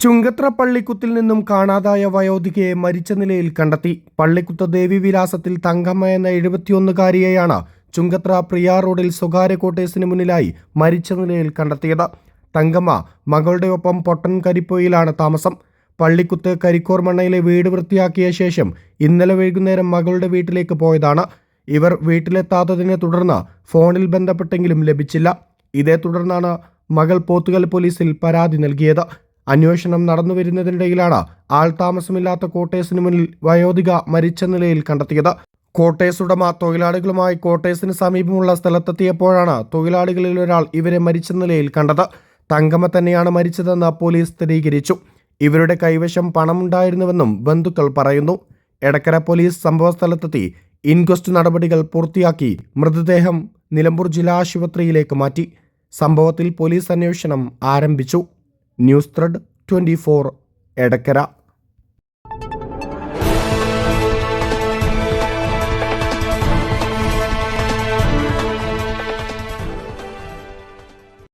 ചുങ്കത്ര പള്ളിക്കുത്തിൽ നിന്നും കാണാതായ വയോധികയെ മരിച്ച നിലയിൽ കണ്ടെത്തി. പള്ളിക്കുത്ത് ദേവിവിലാസത്തിൽ തങ്കമ്മ എന്ന എഴുപത്തിയൊന്നുകാരിയെയാണ് ചുങ്കത്ര പ്രിയ റോഡിൽ സ്വകാര്യ കോട്ടേഴ്സിന് മുന്നിലായി മരിച്ച നിലയിൽ കണ്ടെത്തിയത്. തങ്കമ്മ മകളുടെ ഒപ്പം പൊട്ടൻ കരിപ്പോയിലാണ് താമസം. പള്ളിക്കുത്ത് കരിക്കോർ മണ്ണയിലെ വീട് വൃത്തിയാക്കിയ ശേഷം ഇന്നലെ വൈകുന്നേരം മകളുടെ വീട്ടിലേക്ക് പോയതാണ്. ഇവർ വീട്ടിലെത്താത്തതിനെ തുടർന്ന് ഫോണിൽ ബന്ധപ്പെട്ടെങ്കിലും ലഭിച്ചില്ല. ഇതേ തുടർന്നാണ് മകൾ പോത്തുകൽ പോലീസിൽ പരാതി നൽകിയത്. അന്വേഷണം നടന്നു വരുന്നതിനിടയിലാണ് ആൾതാമസമില്ലാത്ത കോട്ടേഴ്സിന് മുന്നിൽ വയോധിക മരിച്ച നിലയിൽ കണ്ടെത്തിയത്. കോട്ടേഴ്സ് ഉടമ തൊഴിലാളികളുമായി കോട്ടേഴ്സിന് സമീപമുള്ള സ്ഥലത്തെത്തിയപ്പോഴാണ് തൊഴിലാളികളിൽ ഒരാൾ ഇവരെ മരിച്ച നിലയിൽ കണ്ടത്. തങ്കമ്മ തന്നെയാണ് മരിച്ചതെന്ന് പോലീസ് സ്ഥിരീകരിച്ചു. ഇവരുടെ കൈവശം പണമുണ്ടായിരുന്നുവെന്നും ബന്ധുക്കൾ പറയുന്നു. എടക്കര പോലീസ് സംഭവസ്ഥലത്തെത്തി ഇൻക്വസ്റ്റ് നടപടികൾ പൂർത്തിയാക്കി മൃതദേഹം നിലമ്പൂർ ജില്ലാ ആശുപത്രിയിലേക്ക് മാറ്റി. സംഭവത്തിൽ പോലീസ് അന്വേഷണം ആരംഭിച്ചു. News thread twenty four Edakkara.